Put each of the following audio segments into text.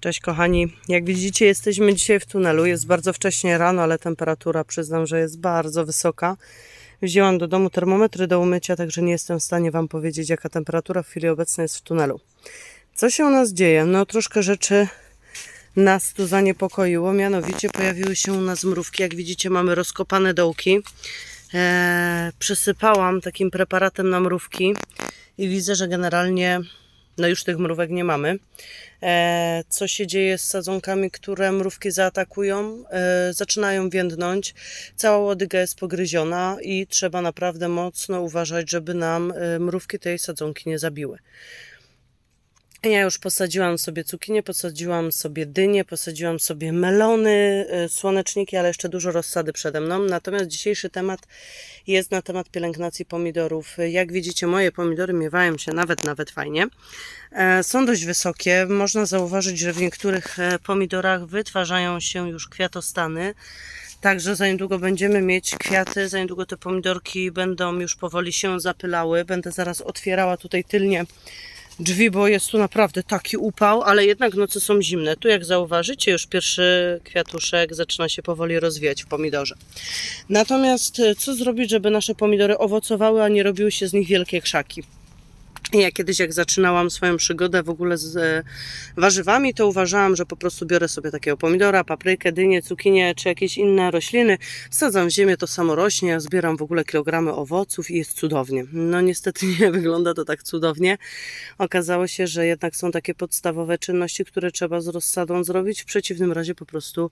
Cześć kochani, jak widzicie jesteśmy dzisiaj w tunelu, jest bardzo wcześnie rano, ale temperatura przyznam, że jest bardzo wysoka. Wzięłam do domu termometry do umycia, także nie jestem w stanie Wam powiedzieć jaka temperatura w chwili obecnej jest w tunelu. Co się u nas dzieje? No troszkę rzeczy nas tu zaniepokoiło, mianowicie pojawiły się u nas mrówki. Jak widzicie mamy rozkopane dołki. Eee, przysypałam takim preparatem na mrówki i widzę, że generalnie no już tych mrówek nie mamy. E, co się dzieje z sadzonkami, które mrówki zaatakują? E, zaczynają więdnąć, cała łodyga jest pogryziona i trzeba naprawdę mocno uważać, żeby nam e, mrówki tej sadzonki nie zabiły. Ja już posadziłam sobie cukinię, posadziłam sobie dynie, posadziłam sobie melony, y, słoneczniki, ale jeszcze dużo rozsady przede mną. Natomiast dzisiejszy temat jest na temat pielęgnacji pomidorów. Jak widzicie, moje pomidory miewają się nawet, nawet fajnie. E, Są dość wysokie. Można zauważyć, że w niektórych e, pomidorach wytwarzają się już kwiatostany. Także za niedługo będziemy mieć kwiaty, za niedługo te pomidorki będą już powoli się zapylały. Będę zaraz otwierała tutaj tylnie drzwi, bo jest tu naprawdę taki upał, ale jednak noce są zimne. Tu jak zauważycie, już pierwszy kwiatuszek zaczyna się powoli rozwijać w pomidorze. Natomiast e, co zrobić, żeby nasze pomidory owocowały, a nie robiły się z nich wielkie krzaki? Ja kiedyś, jak zaczynałam swoją przygodę w ogóle z e, warzywami, to uważałam, że po prostu biorę sobie takiego pomidora, paprykę, dynię, cukinię czy jakieś inne rośliny, wsadzam w ziemię, to samo rośnie, zbieram w ogóle kilogramy owoców i jest cudownie. No niestety nie wygląda to tak cudownie. Okazało się, że jednak są takie podstawowe czynności, które trzeba z rozsadą zrobić. W przeciwnym razie po prostu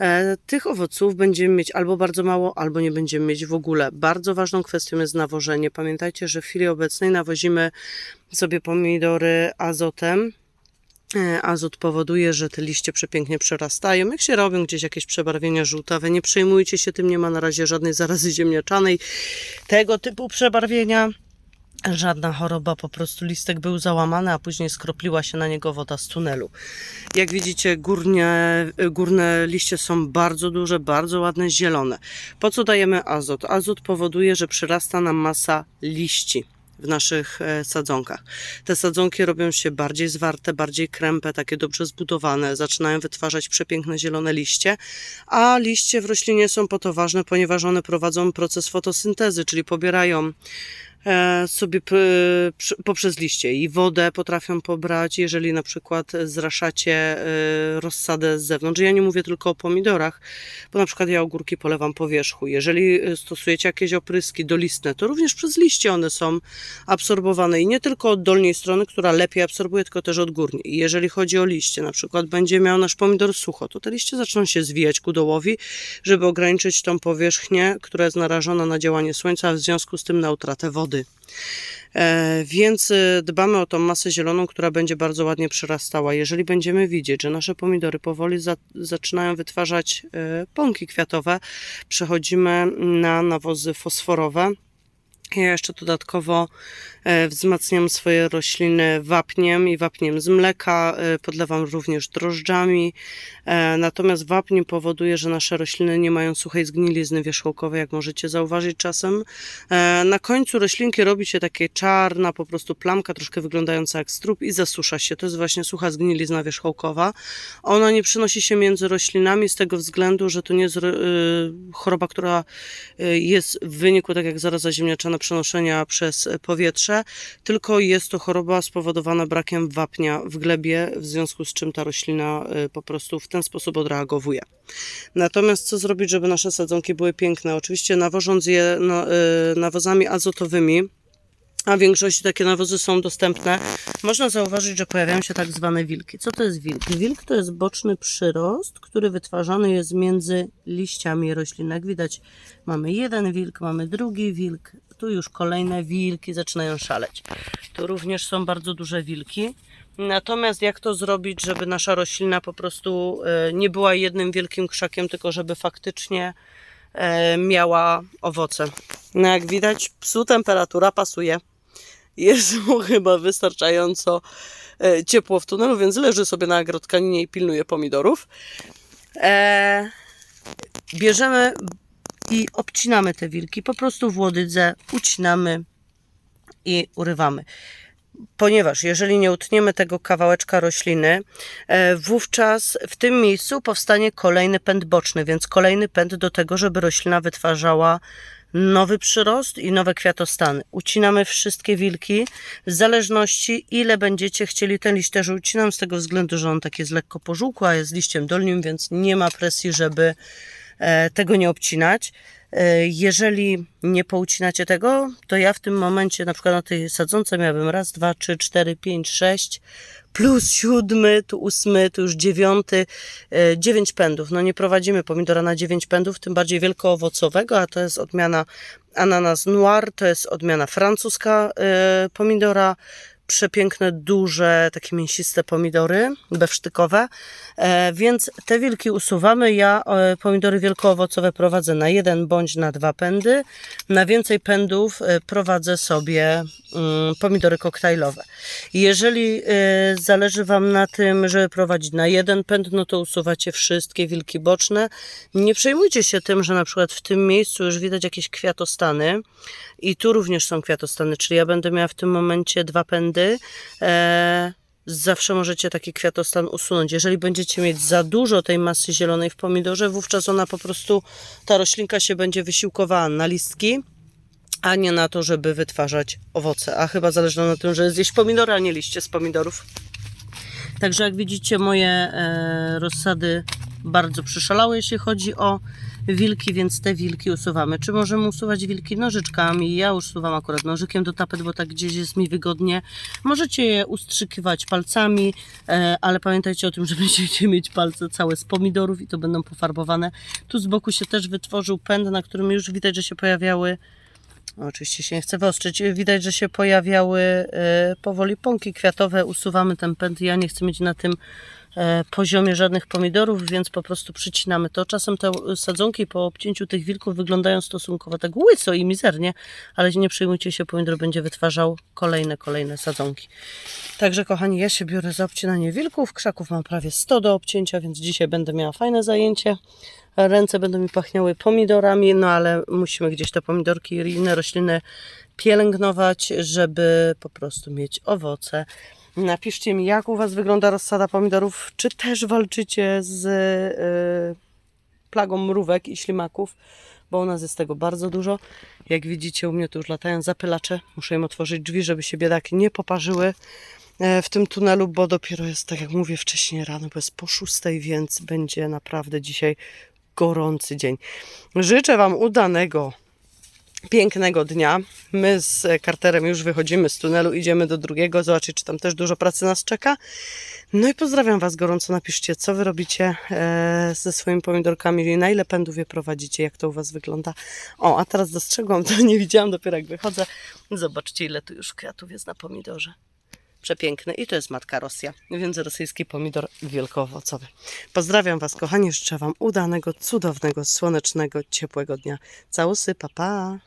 e, tych owoców będziemy mieć albo bardzo mało, albo nie będziemy mieć w ogóle. Bardzo ważną kwestią jest nawożenie. Pamiętajcie, że w chwili obecnej nawozimy sobie pomidory azotem. E, Azot powoduje, że te liście przepięknie przerastają. Jak się robią gdzieś jakieś przebarwienia żółtawe, nie przejmujcie się tym, nie ma na razie żadnej zarazy ziemniaczanej. Tego typu przebarwienia. Żadna choroba, po prostu listek był załamany, a później skropliła się na niego woda z tunelu. Jak widzicie, górnie, górne liście są bardzo duże, bardzo ładne, zielone. Po co dajemy azot? Azot powoduje, że przyrasta nam masa liści w naszych e, sadzonkach. Te sadzonki robią się bardziej zwarte, bardziej krępe, takie dobrze zbudowane, zaczynają wytwarzać przepiękne zielone liście, a liście w roślinie są po to ważne, ponieważ one prowadzą proces fotosyntezy, czyli pobierają sobie p- przy- poprzez liście i wodę potrafią pobrać, jeżeli na przykład zraszacie e, rozsadę z zewnątrz. Ja nie mówię tylko o pomidorach, bo na przykład ja ogórki polewam po wierzchu. Jeżeli e, stosujecie jakieś opryski dolistne, to również przez liście one są absorbowane i nie tylko od dolnej strony, która lepiej absorbuje, tylko też od górnej. Jeżeli chodzi o liście, na przykład będzie miał nasz pomidor sucho, to te liście zaczną się zwijać ku dołowi, żeby ograniczyć tą powierzchnię, która jest narażona na działanie słońca, a w związku z tym na utratę wody. E, więc e, dbamy o tą masę zieloną, która będzie bardzo ładnie przyrastała. Jeżeli będziemy widzieć, że nasze pomidory powoli za, zaczynają wytwarzać e, pąki kwiatowe, przechodzimy na nawozy fosforowe. Ja jeszcze dodatkowo e, wzmacniam swoje rośliny wapniem i wapniem z mleka, e, podlewam również drożdżami. E, Natomiast wapń powoduje, że nasze rośliny nie mają suchej zgnilizny wierzchołkowej, jak możecie zauważyć czasem. Na końcu roślinki robi się takie czarna po prostu plamka, troszkę wyglądająca jak strób i zasusza się. To jest właśnie sucha zgnilizna wierzchołkowa. Ona nie przynosi się między roślinami z tego względu, że to nie jest ro- choroba, która jest w wyniku, tak jak zaraza ziemniaczana, przenoszenia przez powietrze, tylko jest to choroba spowodowana brakiem wapnia w glebie, w związku z czym ta roślina y, po prostu w ten sposób odreagowuje. Natomiast co zrobić, żeby nasze sadzonki były piękne? Oczywiście nawożąc je y, nawozami azotowymi, a w większości takie nawozy są dostępne, można zauważyć, że pojawiają się tak zwane wilki. Co to jest wilk? Wilk to jest boczny przyrost, który wytwarzany jest między liściami roślin. Jak widać, mamy jeden wilk, mamy drugi wilk, tu już kolejne wilki zaczynają szaleć. Tu również są bardzo duże wilki. Natomiast jak to zrobić, żeby nasza roślina po prostu e, nie była jednym wielkim krzakiem, tylko żeby faktycznie e, miała owoce. No jak widać, psu temperatura pasuje. Jest mu chyba wystarczająco e, ciepło w tunelu, więc leży sobie na agrotkaninie i pilnuje pomidorów. Bierzemy i obcinamy te wilki. Po prostu w łodydze ucinamy i urywamy. ponieważ jeżeli nie utniemy tego kawałeczka rośliny, e, wówczas w tym miejscu powstanie kolejny pęd boczny, więc kolejny pęd do tego, żeby roślina wytwarzała nowy przyrost i nowe kwiatostany. Ucinamy wszystkie wilki w zależności ile będziecie chcieli. Ten liść też ucinam z tego względu, że on tak jest lekko pożółkły, a jest liściem dolnym, więc nie ma presji, żeby tego nie obcinać. E, Jeżeli nie poucinacie tego, to ja w tym momencie, na przykład na tej sadzące miałabym raz, dwa, trzy, cztery, pięć, sześć, plus siódmy, tu ósmy, tu już dziewiąty, e, dziewięć pędów. No nie prowadzimy pomidora na dziewięć pędów, tym bardziej wielkoowocowego, a to jest odmiana ananas noir, to jest odmiana francuska e, pomidora, przepiękne, duże, takie mięsiste pomidory, bewsztykowe, e, więc te wilki usuwamy. Ja e, pomidory wielkoowocowe prowadzę na jeden bądź na dwa pędy. Na więcej pędów e, prowadzę sobie mm, pomidory koktajlowe. Jeżeli zależy Wam na tym, żeby prowadzić na jeden pęd, no to usuwacie wszystkie wilki boczne. Nie przejmujcie się tym, że na przykład w tym miejscu już widać jakieś kwiatostany i tu również są kwiatostany, czyli ja będę miała w tym momencie dwa pędy. E, zawsze możecie taki kwiatostan usunąć. Jeżeli będziecie mieć za dużo tej masy zielonej w pomidorze, wówczas ona po prostu, ta roślinka się będzie wysiłkowała na listki, a nie na to, żeby wytwarzać owoce. A chyba zależy na tym, że zjeść pomidory, a nie liście z pomidorów. Także jak widzicie, moje e, rozsady bardzo przyszalały, jeśli chodzi o wilki, więc te wilki usuwamy. Czy możemy usuwać wilki nożyczkami? Ja usuwam akurat nożykiem do tapet, bo tak gdzieś jest mi wygodnie. Możecie je ustrzykiwać palcami, e, ale pamiętajcie o tym, że będziecie mieć palce całe z pomidorów i to będą pofarbowane. Tu z boku się też wytworzył pęd, na którym już widać, że się pojawiały Oczywiście się nie chcę wyostrzyć. Widać, że się pojawiały e, powoli pąki kwiatowe. Usuwamy ten pęd. Ja nie chcę mieć na tym poziomie żadnych pomidorów, więc po prostu przycinamy to. Czasem te sadzonki po obcięciu tych wilków wyglądają stosunkowo tak łyso i mizernie, ale nie przejmujcie się, pomidor będzie wytwarzał kolejne, kolejne sadzonki. Także kochani, ja się biorę za obcinanie wilków. Krzaków mam prawie 100 do obcięcia, więc dzisiaj będę miała fajne zajęcie. Ręce będą mi pachniały pomidorami, no ale musimy gdzieś te pomidorki i inne rośliny pielęgnować, żeby po prostu mieć owoce. Napiszcie mi, jak u Was wygląda rozsada pomidorów, czy też walczycie z yy, plagą mrówek i ślimaków, bo u nas jest tego bardzo dużo. Jak widzicie, u mnie tu już latają zapylacze. Muszę im otworzyć drzwi, żeby się biedaki nie poparzyły e, w tym tunelu, bo dopiero jest, tak jak mówię, wcześniej rano, bo jest po szóstej, więc będzie naprawdę dzisiaj gorący dzień. Życzę Wam udanego, pięknego dnia. My z Carterem już wychodzimy z tunelu, idziemy do drugiego, zobaczyć, czy tam też dużo pracy nas czeka. No i pozdrawiam Was gorąco. Napiszcie, co Wy robicie e, ze swoimi pomidorkami, na ile pędów je prowadzicie, jak to u Was wygląda. O, a teraz dostrzegłam, to nie widziałam dopiero jak wychodzę. Zobaczcie, ile tu już kwiatów jest na pomidorze przepiękny i to jest matka Rosja, więc rosyjski pomidor wielkoowocowy. Pozdrawiam Was, kochani, życzę Wam udanego, cudownego, słonecznego, ciepłego dnia. Całusy, pa pa!